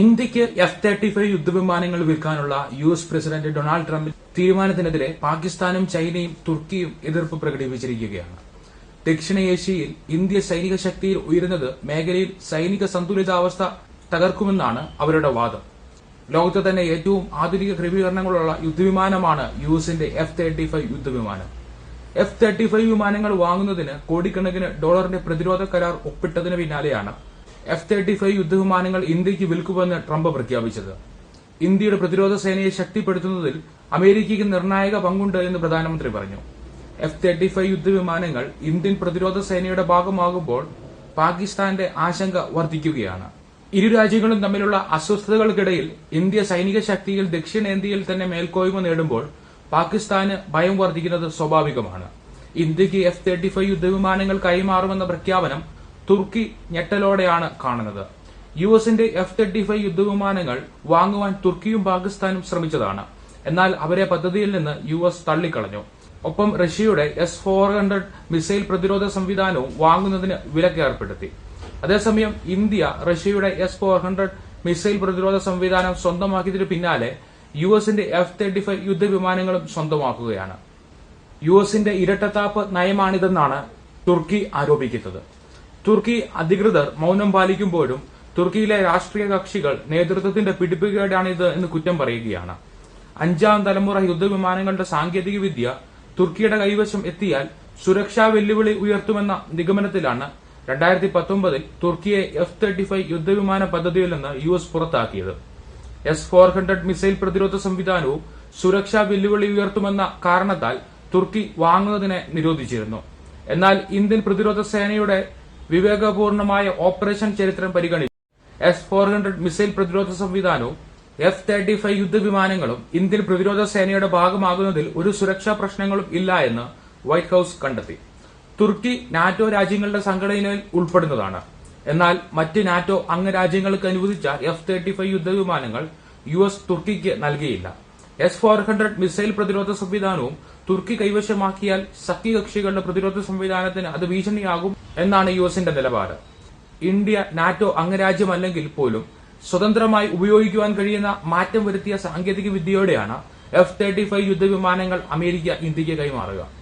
ഇന്ത്യയ്ക്ക് F thirty five യുദ്ധവിമാനങ്ങൾ വിൽക്കാനുള്ള U S president Donald Trump തീരുമാനത്തിനെതിരെ പാകിസ്ഥാനും ചൈനയും തുർക്കിയും എതിർപ്പ് പ്രകടിപ്പിച്ചിരിക്കുകയാണ്. ദക്ഷിണേഷ്യയിൽ ഇന്ത്യ സൈനിക ശക്തിയിൽ ഉയരുന്നത് മേഖലയിൽ സൈനിക സന്തുലിതാവസ്ഥ തകർക്കുമെന്നാണ് അവരുടെ വാദം. ലോകത്തെ തന്നെ ഏറ്റവും ആധുനിക ക്രമീകരണങ്ങളുള്ള യുദ്ധവിമാനമാണ് യു എസിന്റെ എഫ് തേർട്ടി ഫൈവ് യുദ്ധവിമാനം. എഫ് തേർട്ടി ഫൈവ് വിമാനങ്ങൾ വാങ്ങുന്നതിന് കോടിക്കണക്കിന് ഡോളറിന്റെ പ്രതിരോധ കരാർ ഒപ്പിട്ടതിന് പിന്നാലെയാണ് എഫ് തേർട്ടി ഫൈവ് യുദ്ധവിമാനങ്ങൾ ഇന്ത്യയ്ക്ക് വിൽക്കുമെന്ന് ട്രംപ് പ്രഖ്യാപിച്ചത്. ഇന്ത്യയുടെ പ്രതിരോധ സേനയെ ശക്തിപ്പെടുത്തുന്നതിൽ അമേരിക്കയ്ക്ക് നിർണായക പങ്കുണ്ട് എന്ന് പ്രധാനമന്ത്രി പറഞ്ഞു. എഫ് തേർട്ടി ഫൈവ് യുദ്ധവിമാനങ്ങൾ ഇന്ത്യൻ പ്രതിരോധ സേനയുടെ ഭാഗമാകുമ്പോൾ പാകിസ്ഥാന്റെ ആശങ്ക വർദ്ധിക്കുകയാണ് ഇരു രാജ്യങ്ങളും തമ്മിലുള്ള അസ്വസ്ഥതകൾക്കിടയിൽ ഇന്ത്യ സൈനിക ശക്തിയിൽ ദക്ഷിണേന്ത്യയിൽ തന്നെ മേൽക്കോയ്മ നേടുമ്പോൾ പാകിസ്ഥാന് ഭയം വർദ്ധിക്കുന്നത് സ്വാഭാവികമാണ്. ഇന്ത്യയ്ക്ക് എഫ് തേർട്ടി ഫൈവ് യുദ്ധവിമാനങ്ങൾ കൈമാറുമെന്ന പ്രഖ്യാപനം തുർക്കി ഞെട്ടലോടെയാണ് കാണുന്നത്. യു എസിന്റെ എഫ് തേർട്ടി ഫൈവ് യുദ്ധവിമാനങ്ങൾ വാങ്ങുവാൻ തുർക്കിയും പാകിസ്ഥാനും ശ്രമിച്ചതാണ്. എന്നാൽ അവരെ പദ്ധതിയിൽ നിന്ന് യു എസ് തള്ളിക്കളഞ്ഞു. ഒപ്പം റഷ്യയുടെ എസ് ഫോർ ഹൺഡ്രഡ് മിസൈൽ പ്രതിരോധ സംവിധാനവും വാങ്ങുന്നതിന് വിലക്കേർപ്പെടുത്തി അതേസമയം ഇന്ത്യ റഷ്യയുടെ എസ് ഫോർ ഹൺഡ്രഡ് മിസൈൽ പ്രതിരോധ സംവിധാനം സ്വന്തമാക്കിയതിനു പിന്നാലെ യു എസിന്റെ എഫ് തേർട്ടി ഫൈവ് യുദ്ധവിമാനങ്ങളും സ്വന്തമാക്കുകയാണ്. യു എസിന്റെ ഇരട്ടത്താപ്പ് നയമാണിതെന്നാണ് തുർക്കി ആരോപിക്കുന്നത്. തുർക്കി അധികൃതർ മൌനം പാലിക്കുമ്പോഴും തുർക്കിയിലെ രാഷ്ട്രീയ കക്ഷികൾ നേതൃത്വത്തിന്റെ പിടിപ്പുകേടാണിത് എന്ന് കുറ്റം പറയുകയാണ്. അഞ്ചാം തലമുറ യുദ്ധവിമാനങ്ങളുടെ സാങ്കേതിക വിദ്യ തുർക്കിയുടെ കൈവശം എത്തിയാൽ സുരക്ഷാ വെല്ലുവിളി ഉയർത്തുമെന്ന നിഗമനത്തിലാണ് രണ്ടായിരത്തി പത്തൊമ്പതിൽ തുർക്കിയെ എഫ് തേർട്ടി ഫൈവ് യുദ്ധവിമാന പദ്ധതിയിൽ നിന്ന് യു എസ് പുറത്താക്കിയത്. എസ് ഫോർ ഹൺഡ്രഡ് മിസൈൽ പ്രതിരോധ സംവിധാനവും സുരക്ഷാ വെല്ലുവിളി ഉയർത്തുമെന്ന കാരണത്താൽ തുർക്കി വാങ്ങുന്നതിനെ നിരോധിച്ചിരുന്നു. എന്നാൽ ഇന്ത്യൻ പ്രതിരോധ സേനയുടെ വിവേകപൂർണമായ ഓപ്പറേഷൻ ചരിത്രം പരിഗണിച്ചു എസ് ഫോർ ഹൺഡ്രഡ് മിസൈൽ പ്രതിരോധ സംവിധാനവും എഫ് തേർട്ടി ഫൈവ് യുദ്ധവിമാനങ്ങളും ഇന്ത്യൻ പ്രതിരോധ സേനയുടെ ഭാഗമാകുന്നതിൽ ഒരു സുരക്ഷാ പ്രശ്നങ്ങളും ഇല്ല എന്ന് വൈറ്റ് ഹൌസ് കണ്ടെത്തി. തുർക്കി നാറ്റോ രാജ്യങ്ങളുടെ സംഘടനയിൽ ഉൾപ്പെടുന്നതാണ്. എന്നാൽ മറ്റ് നാറ്റോ അംഗരാജ്യങ്ങൾക്ക് അനുവദിച്ച എഫ് തേർട്ടി ഫൈവ് യുദ്ധവിമാനങ്ങൾ യു എസ് തുർക്കിക്ക് നൽകിയില്ല. എസ് ഫോർ ഹൺഡ്രഡ് മിസൈൽ പ്രതിരോധ സംവിധാനവും തുർക്കി കൈവശമാക്കിയാൽ സഖ്യകക്ഷികളുടെ പ്രതിരോധ സംവിധാനത്തിന് അത് ഭീഷണിയാകും എന്നാണ് യു എസിന്റെ നിലപാട്. ഇന്ത്യ നാറ്റോ അംഗരാജ്യമല്ലെങ്കിൽ പോലും സ്വതന്ത്രമായി ഉപയോഗിക്കുവാൻ കഴിയുന്ന മാറ്റം വരുത്തിയ സാങ്കേതിക വിദ്യയോടെയാണ് എഫ് തേർട്ടി ഫൈവ് യുദ്ധവിമാനങ്ങൾ അമേരിക്ക ഇന്ത്യയ്ക്ക് കൈമാറുക.